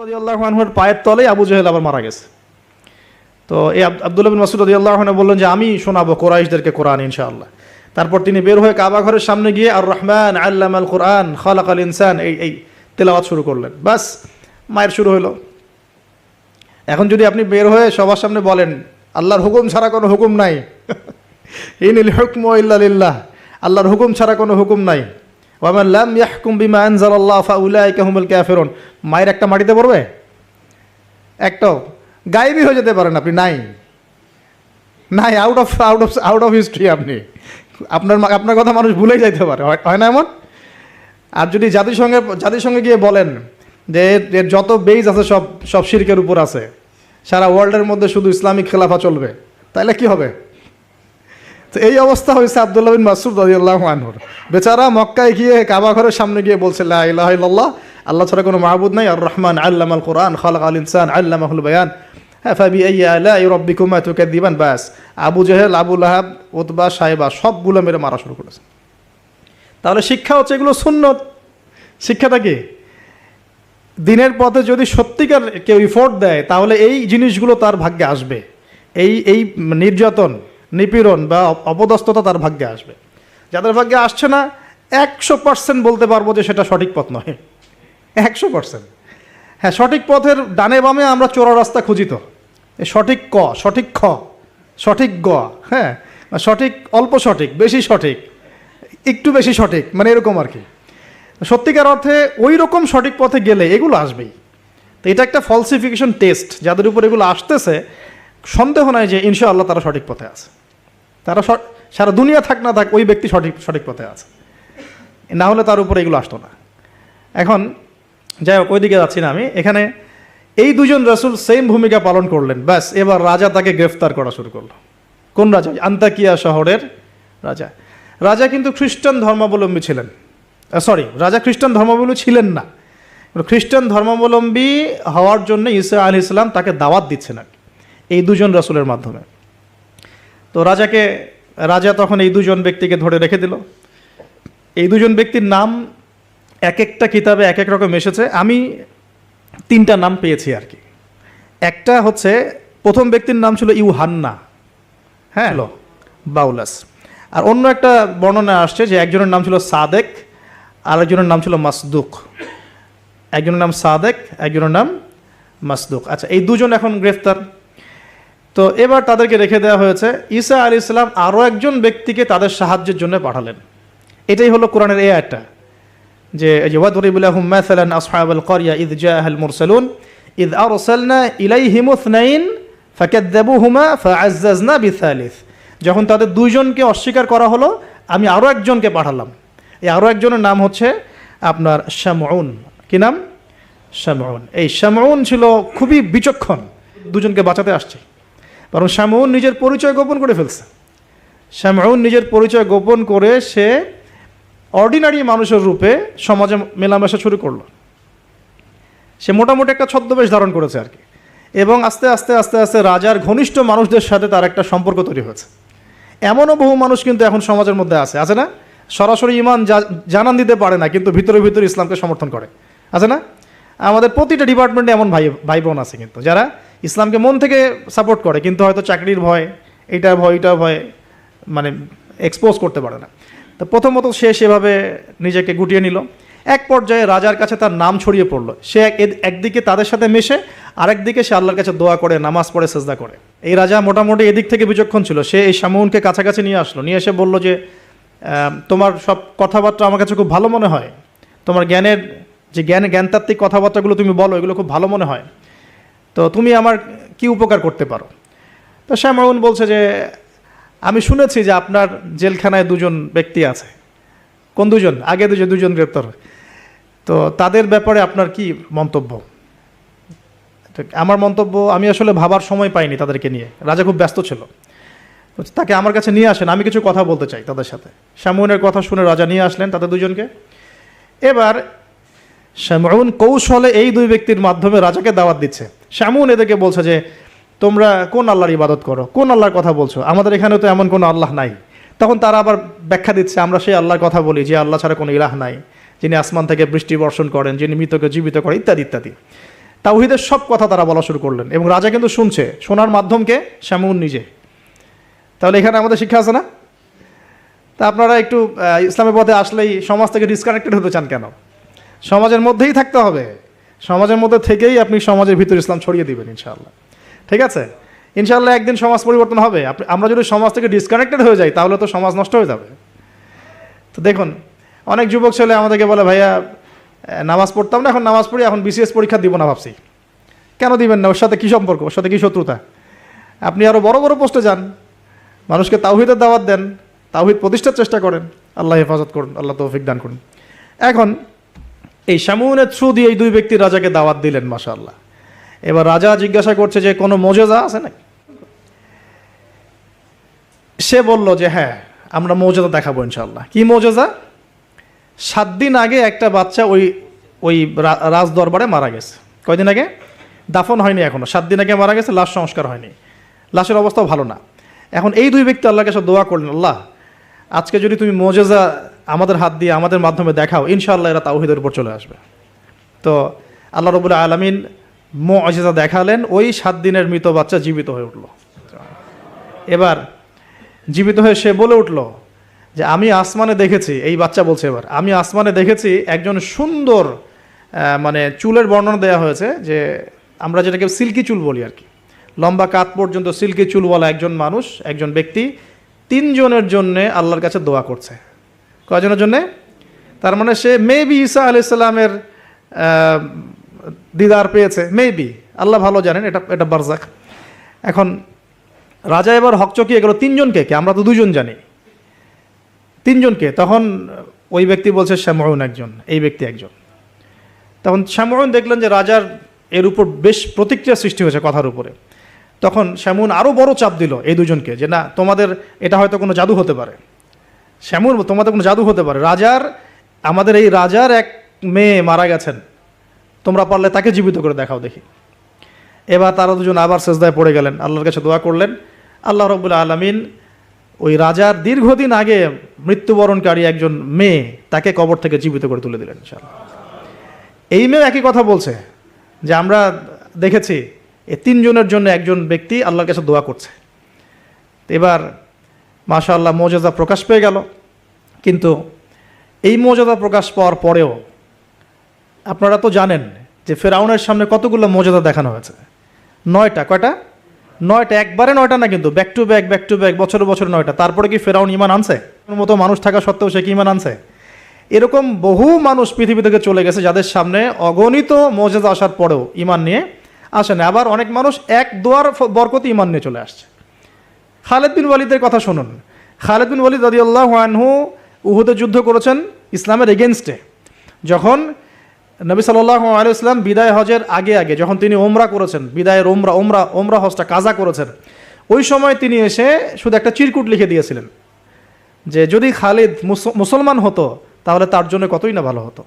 রাদিয়াল্লাহুর পায়ের তলেই আবু জহেল আবার মারা গেছে। তো এই আব- আব্দুল্লাহ বিন মাসুদ রাদিয়াল্লাহু বললেন যে, আমি শোনাবো কোরাইশদেরকে কোরআন, ইনশাআল্লাহ। তারপর তিনি বের হয়ে কাবা ঘরের সামনে গিয়ে আর রহমান আল্লাম আল কোরআন খালাক আল ইনসান, এই এই তেলাওয়াত শুরু করলেন। বাস, মায়ের শুরু হলো। এখন যদি আপনি বের হয়ে সবার সামনে বলেন, আল্লাহর হুকুম ছাড়া কোনো হুকুম নাই। ইনিল হুকম ইল্লা আল্লাহর হুকুম ছাড়া কোনো হুকুম নাই। ওয়ামান লাম ইয়াহকুম বিমা আনজালাল্লাহ, ফাউলাইকা হুমুল কাফিরুন। মায়ের একটা মাটিতে পড়বে? একটাও। গায়েবই হয়ে যেতে পারেন আপনি, নাই। নাই out of out of out of history আপনি। আপনার আপনার কথা মানুষ ভুলেই যাইতে পারে। হয়- না এমন? আর যদি জাতিসংঘে জাতিসংঘে গিয়ে বলেন যে এর- যত বেইজ আছে সব সব শিরকের উপর আছে, সারা ওয়ার্ল্ডের মধ্যে শুধু ইসলামিক খেলাফা চলবে তাহলে কি হবে? তো এই অবস্থা হয়েছে আবদুল্লাহ বিন মাসুদ রাদিয়াল্লাহু আনহুর। বেচারা মক্কায় গিয়ে কাবা ঘরের সামনে গিয়ে বলছে, লা ইলাহা আল্লাহ ছাড়া কোনো মাহবুদ নাই। আর রহমান আল্লাম আল কোরআন খালাক আল ইনসান, আল্লামাহুল বায়ান। রব্বিকুমা তুকাদ্দিবান, বাস। আবু জেহেল, আবু লাহাব ওতবা সাহেবা সবগুলো মেরে মারা শুরু করেছে। তাহলে শিক্ষা হচ্ছে এগুলো সুন্নত। শিক্ষাটা কি? দিনের পথে যদি সত্যিকার কেউ ইফোর্ট দেয়, তাহলে এই জিনিসগুলো তার ভাগ্যে আসবে। এই এই নির্যাতন নিপীড়ন বা অপ- অপদস্থতা তার ভাগ্যে আসবে। যাদের ভাগ্যে আসছে না, একশো পার্সেন্ট বলতে পারব যে সেটা সঠিক পথ নয়। একশো পার্সেন্ট হ্যাঁ সঠিক পথের ডানে বামে আমরা চোরা রাস্তা খুঁজি তো। সঠিক ক, সঠিক খ, সঠিক গ হ্যাঁ? সঠিক, অল্প সঠিক, বেশি সঠিক, একটু বেশি সঠিক মানে এরকম আর কি। সত্যিকার অর্থে ওই রকম সঠিক পথে গেলে এগুলো আসবেই। তো এটা একটা ফলসিফিকেশন টেস্ট যাদের উপর এগুলো আসতেছে, সন্দেহ নাই যে ইনশাআল্লাহ তারা সঠিক পথে আছে। তারা সারা দুনিয়া থাক না থাক, ওই ব্যক্তি সঠিক সঠিক পথে আছে। না হলে তার উপরে এগুলো আসতো না। এখন, যাই হোক, ওইদিকে যাচ্ছি না আমি। এখানে এই দুজন রসুল সেম ভূমিকা পালন করলেন। ব্যাস, এবার রাজা তাকে গ্রেফতার করা শুরু করল। কোন রাজা? আন্তাকিয়া শহরের রাজা। রাজা কিন্তু খ্রিস্টান ধর্মাবলম্বী ছিলেন। সরি রাজা খ্রিস্টান ধর্মাবলম্বী ছিলেন না। খ্রিস্টান ধর্মাবলম্বী হওয়ার জন্য ঈসা আল ইসলাম তাকে দাওয়াত দিচ্ছেন আর এই দুজন রসুলের মাধ্যমে। তো রাজাকে রাজা তখন এই দুজন ব্যক্তিকে ধরে রেখে দিল। এই দুজন ব্যক্তির নাম এক একটা কিতাবে এক এক রকম এসেছে। আমি তিনটা নাম পেয়েছি আর কি। একটা হচ্ছে প্রথম ব্যক্তির নাম ছিল ইউহান্না হ্যাঁ? বাউলাস। আর অন্য একটা বর্ণনা আসছে যে একজনের নাম ছিল সাদেক আর একজনের নাম ছিল মাসদুক। একজনের নাম সাদেক একজনের নাম মাসদুক। আচ্ছা এই দুজন এখন গ্রেফতার। তো এবার তাদেরকে রেখে দেওয়া হয়েছে। ঈসা আলী ইসলাম আরও একজন ব্যক্তিকে তাদের সাহায্যের জন্য পাঠালেন। এটাই হলো কোরআনের এই একটা যে এই যে ওয়াদরিবুল্লাহুম মাসালান আসহাবাল ক্বরিয়া ইদ জাআহাল মুরসালুন ইদ আরসালনা ইলাইহিম ইসনাইন ফাকাযযাবুহুমা ফাআজ্জাজনা বিথালিস যখন তাদের দুইজনকে অস্বীকার করা হলো, আমি আরও একজনকে পাঠালাম। এই আরও একজনের নাম হচ্ছে আপনার শামউন। কি নাম? শামউন। এই শামউন ছিল খুবই বিচক্ষণ। দুজনকে বাঁচাতে আসছে। কারণ শামউন নিজের পরিচয় গোপন করে ফেলছে। শামউন নিজের পরিচয় গোপন করে সে অর্ডিনারি মানুষের রূপে সমাজে মেলামেশা শুরু করল। সে মোটামুটি একটা ছদ্মবেশ ধারণ করেছে আর কি। এবং আস্তে আস্তে আস্তে আস্তে রাজার ঘনিষ্ঠ মানুষদের সাথে তার একটা সম্পর্ক তৈরি হয়েছে। এমনও বহু মানুষ কিন্তু এখন সমাজের মধ্যে আছে। আছে না? সরাসরি ইমান জানান দিতে পারে না, কিন্তু ভিতরে ভিতরে ইসলামকে সমর্থন করে। আছে না? আমাদের প্রতিটা ডিপার্টমেন্টে এমন ভাই ভাই বোন আছে কিন্তু, যারা ইসলামকে মন থেকে সাপোর্ট করে, কিন্তু হয়তো চাকরির ভয়, এইটার ভয় এইটার ভয় মানে এক্সপোজ করতে পারে না। তো প্রথমত সে সেভাবে নিজেকে গুটিয়ে নিল। এক পর্যায়ে রাজার কাছে তার নাম ছড়িয়ে পড়ল। সে একদিকে তাদের সাথে মেশে, আরেকদিকে সে আল্লাহর কাছে দোয়া করে, নামাজ পড়ে, সেজদা করে। এই রাজা মোটামুটি এদিক থেকে বিচক্ষণ ছিল। সে এই শামুনকে কাছাকাছি নিয়ে আসলো। নিয়ে এসে বলল যে তোমার সব কথাবার্তা আমার কাছে খুব ভালো মনে হয়। তোমার জ্ঞানের যে জ্ঞান, জ্ঞানতাত্ত্বিক কথাবার্তাগুলো তুমি বলো, এগুলো খুব ভালো মনে হয়। তো তুমি আমার কি উপকার করতে পারো? তো শ্যামাউন বলছে যে, আমি শুনেছি যে আপনার জেলখানায় দুজন ব্যক্তি আছে। কোন দুজন? আগে দুজন দুজন গ্রেপ্তার। তো তাদের ব্যাপারে আপনার কি মন্তব্য? আমার মন্তব্য, আমি আসলে ভাবার সময় পাইনি তাদেরকে নিয়ে। রাজা খুব ব্যস্ত ছিল। তাকে আমার কাছে নিয়ে আসেন, আমি কিছু কথা বলতে চাই তাদের সাথে। শ্যামউনের কথা শুনে রাজা নিয়ে আসলেন তাদের দুজনকে। এবার, শ্যামউন কৌশলে এই দুই ব্যক্তির মাধ্যমে রাজাকে দাওয়াত দিচ্ছে। শ্যামউন এদেরকে বলছে যে, তোমরা কোন আল্লাহর ইবাদত করো? কোন আল্লাহর কথা বলছো? আমাদের এখানে তো এমন কোনো আল্লাহ নাই। তখন তারা আবার ব্যাখ্যা দিচ্ছে, আমরা সেই আল্লাহর কথা বলি যে আল্লাহ ছাড়া কোনো ইলাহ নাই। যিনি আসমান থেকে বৃষ্টি বর্ষণ করেন, যিনি মৃতকে জীবিত করেন, ইত্যাদি ইত্যাদি। তাওহিদের সব কথা তারা বলা শুরু করলেন এবং রাজা কিন্তু শুনছে। শোনার মাধ্যমকে শ্যামুন নিজে। তাহলে এখানে আমাদের শিক্ষা আছে না? তা আপনারা একটু ইসলামের পথে আসলেই সমাজ থেকে ডিসকানেক্টেড হতে চান কেন? সমাজের মধ্যেই থাকতে হবে। সমাজের মধ্যে থেকেই আপনি সমাজের ভিতর ইসলাম ছড়িয়ে দিবেন, ইনশাআল্লাহ। ঠিক আছে? ইনশাআল্লাহ একদিন সমাজ পরিবর্তন হবে। আমরা যদি সমাজ থেকে ডিসকানেক্টেড হয়ে যাই, তাহলে তো সমাজ নষ্ট হয়ে যাবে। তো দেখুন, অনেক যুবক ছেলে আমাদেরকে বলে, ভাইয়া নামাজ পড়তাম না, এখন নামাজ পড়ি, এখন বিসিএস পরীক্ষা দিব না ভাবছি। কেন দিবেন না? ওর সাথে কী সম্পর্ক? ওর সাথে কী শত্রুতা? আপনি আরও বড় বড় পোস্টে যান। মানুষকে তাওহিদের দাওয়াত দেন, তাওহিদ প্রতিষ্ঠার চেষ্টা করেন। আল্লাহ হেফাজত করুন, আল্লাহ তৌফিক দান করুন। এখন এই শামুনের থ্রু দিয়ে এই দুই ব্যক্তি রাজাকে দাওয়াত দিলেন মাশা আল্লাহ এবার রাজা জিজ্ঞাসা করছে যে, কোনো মজেজা আছে না সে বলল যে হ্যাঁ আমরা মৌজাদা দেখাবো ইনশাল্লাহ কি মৌজাদা সাত দিন আগে একটা বাচ্চা ওই ওই রাজ দরবারে মারা গেছে। কয়দিন আগে? দাফন হয়নি এখনও। সাত দিন আগে মারা গেছে, লাশ সংস্কার হয়নি। লাশের অবস্থাও ভালো না। এখন এই দুই ব্যক্তি আল্লাহকে সব দোয়া করলেন, আল্লাহ, আজকে যদি তুমি মোজেজা আমাদের হাত দিয়ে আমাদের মাধ্যমে দেখাও, ইনশাআল্লাহ এরা তাওহিদের উপর চলে আসবে। তো আল্লাহ রবুল্লা আলমিন মোজেজা দেখালেন, ওই সাত দিনের মৃত বাচ্চা জীবিত হয়ে উঠল। এবার জীবিত হয়ে সে বলে উঠল যে, আমি আসমানে দেখেছি, এই বাচ্চা বলছে এবার, আমি আসমানে দেখেছি একজন সুন্দর মানে চুলের বর্ণনা দেওয়া হয়েছে যে, আমরা যেটাকে সিল্কি চুল বলি আর কি। লম্বা কাত পর্যন্ত সিল্কি চুলওয়ালা একজন মানুষ, একজন ব্যক্তি, তিনজনের জন্যে আল্লাহর কাছে দোয়া করছে। কয়জনের জন্যে? তার মানে সে মেবি ঈসা আলাইসাল্লামের দিদার পেয়েছে। মেবি আল্লাহ ভালো জানেন, এটা এটা বারজাক। এখন, রাজা এবার হকচকিয়ে গেল তিনজনকে কে আমরা তো দুজন জানি। তিনজনকে তখন ওই ব্যক্তি বলছে শ্যামরুন একজন, এই ব্যক্তি একজন। তখন শ্যামরুন দেখলেন যে রাজার এর উপর বেশ প্রতিক্রিয়া সৃষ্টি হয়েছে কথার উপরে। তখন শ্যামুন আরও বড় চাপ দিল এই দুজনকে যে, না, তোমাদের এটা হয়তো কোনো জাদু হতে পারে। শ্যামুন তোমাদের কোনো জাদু হতে পারে। রাজার, আমাদের এই রাজার এক মেয়ে মারা গেছেন। তোমরা পারলে তাকে জীবিত করে দেখাও দেখি। এবার তারা দুজন আবার সেজদায় পড়ে গেলেন। আল্লাহর কাছে দোয়া করলেন, আল্লাহ রবুল্লা আলমিন, ওই রাজার দীর্ঘদিন আগে মৃত্যুবরণকারী একজন মেয়ে তাকে কবর থেকে জীবিত করে তুলে দিলেন ইনশাআল্লাহ। এই মেয়ে একই কথা বলছে, যে আমরা দেখেছি এই তিনজনের জন্য একজন ব্যক্তি আল্লাহর কাছে দোয়া করছে। এবার মাশা আল্লাহ মর্যাদা প্রকাশ পেয়ে গেল। কিন্তু এই মর্যাদা প্রকাশ পাওয়ার পরেও আপনারা তো জানেন যে ফেরাউনের সামনে কতগুলো মর্যাদা দেখানো হয়েছে। নয়টা, কয়টা? নয়টা, একবারে নয়টা না কিন্তু back to back back to back বছর বছর নয়টা। তারপরে কি ফেরাউন ইমান আনছে? মতো মানুষ থাকা সত্ত্বেও সে কি ইমান আনছে? এরকম বহু মানুষ পৃথিবী থেকে চলে গেছে যাদের সামনে অগণিত মর্যাদা আসার পরেও ইমান নিয়ে আসে না। আবার অনেক মানুষ এক দোয়ার বরকতে ইমান নিয়ে চলে আসছে। খালেদ বিন ওয়ালিদের কথা শুনুন। খালেদ বিন ওয়ালিদ রাদিয়াল্লাহু আনহু উহুদে যুদ্ধ করেছেন ইসলামের এগেনস্টে যখন নবী সাল্লাহ আলাইসলাম বিদায় হজের আগে আগে যখন তিনি ওমরা করেছেন, বিদায়ের ওমরা ওমরা ওমরা হজটা কাজা করেছেন, ওই সময় তিনি এসে শুধু একটা চিরকুট লিখে দিয়েছিলেন যে, যদি খালিদ মুস- মুসলমান হতো, তাহলে তার জন্য কতই না ভালো হতো?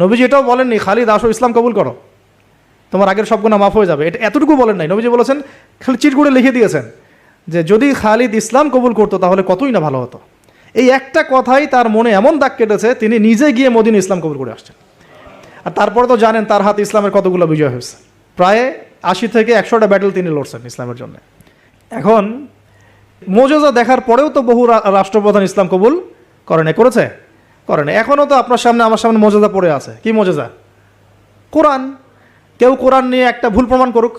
নবীজি এটাও বলেননি, খালিদ, আসো ইসলাম কবুল করো। তোমার আগের সব গুণা মাফ হয়ে যাবে। এটা এতটুকু বলেন নাই। নবীজি বলেছেন, খালি চিরকুটে লিখে দিয়েছেন। যে যদি খালিদ ইসলাম কবুল করতো, তাহলে কতই না ভালো হতো। এই একটা কথাই তার মনে এমন দাগ কেটেছে, তিনি নিজে গিয়ে মদিন ইসলাম কবুল করে আসছেন। আর তারপরে তো জানেন, তার হাতে ইসলামের কতগুলো বিজয় হয়েছে। প্রায় আশি থেকে একশোটা ব্যাটেল তিনি লড়ছেন ইসলামের জন্য। এখন, মোজেজা দেখার পরেও তো বহু রাষ্ট্রপ্রধান ইসলাম কবুল করে নাই, করেছে? করে নাই। এখনও তো আপনার সামনে, আমার সামনে মোজেজা পড়ে আছে। কি মোজেজা? কোরআন। কেউ কোরআন নিয়ে একটা ভুল প্রমাণ করুক।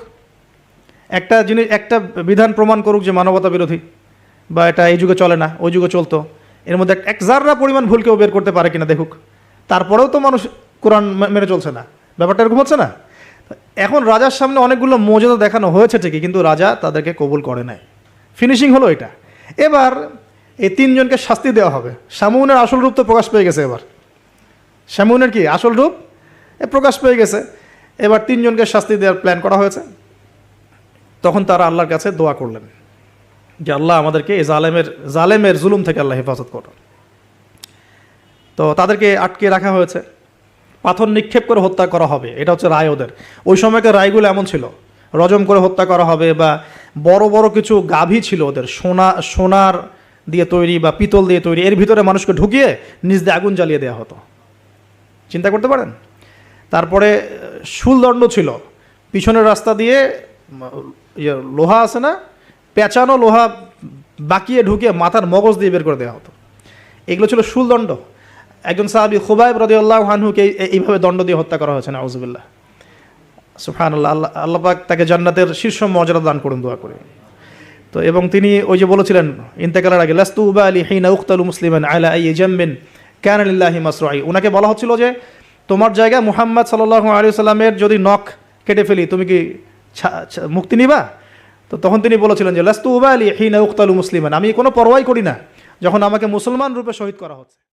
একটা জিনিস, একটা বিধান প্রমাণ করুক যে মানবতা বিরোধী, বা এটা এই যুগে চলে না, ওই যুগে চলতো। এর মধ্যে এক- জাররা পরিমাণ ভুল কেউ বের করতে পারে কিনা দেখুক। তারপরেও তো মানুষ কোরআন মেনে চলছে না। ব্যাপারটা এরকম হচ্ছে না? এখন রাজার সামনে অনেকগুলো মর্যাদা দেখানো হয়েছে ঠিকই, কিন্তু রাজা তাদেরকে কবুল করে নাই। ফিনিশিং হলো এটা। এবার এই তিনজনকে শাস্তি দেওয়া হবে। শ্যামুনের আসল রূপ তো প্রকাশ পেয়ে গেছে এবার। শ্যামুনের কি? আসল রূপ? এ প্রকাশ পেয়ে গেছে। এবার তিনজনকে শাস্তি দেওয়ার প্ল্যান করা হয়েছে। তখন তারা আল্লাহর কাছে দোয়া করলেন যে আল্লাহ আমাদেরকে এই জালেমের জালেমের জুলুম থেকে আল্লাহ হেফাজত করো। তো তাদেরকে আটকে রাখা হয়েছে। পাথর নিক্ষেপ করে হত্যা করা হবে, এটা হচ্ছে রায় ওদের। ওই সময়কার রায়গুলো এমন ছিল, রজম করে হত্যা করা হবে বা বড় বড় কিছু গাভী ছিল ওদের, সোনা, সোনার দিয়ে তৈরি বা পিতল দিয়ে তৈরি, এর ভিতরে মানুষকে ঢুকিয়ে নিজ দিয়ে আগুন জ্বালিয়ে দেওয়া হতো। চিন্তা করতে পারেন? তারপরে শুলদণ্ড ছিল, পিছনের রাস্তা দিয়ে ইয়ে, লোহা আছে না? পেঁচানো লোহা বাকিয়ে ঢুকে মাথার মগজ দিয়ে বের করে দেওয়া হতো। এগুলো ছিল শুলদণ্ড একজন সাহাবি খুবাইব রদি আল্লাহ হানহুকে এই- এইভাবে দণ্ড দিয়ে হত্যা করা হয়েছে নাউজুবিল্লাহ। সুফান আল্লাহ আল্লাহ আল্লাহ পাক তাকে জান্নাতের শীর্ষ মর্যাদা দান করুন দোয়া করে। তো এবং তিনি ওই যে বলেছিলেন ইন্তেকালের আগে লাস্তু উবা আলী হিনা উখতালু মুসলিমান আলা আই জাম্বিন ক্যান আলিল্লাহি মাসরাই ওনাকে বলা হচ্ছিল যে তোমার জায়গায় মুহাম্মদ সাল্লাহ আলী সাল্লামের যদি নখ কেটে ফেলি তুমি কি মুক্তি নিবা? তো তখন তিনি বলেছিলেন যে লাস্তু উবা আলী হিনা উখতালু মুসলিমান। আমি কোনো পরোয়াই করি না, যখন আমাকে মুসলমান রূপে শহীদ করা হচ্ছে।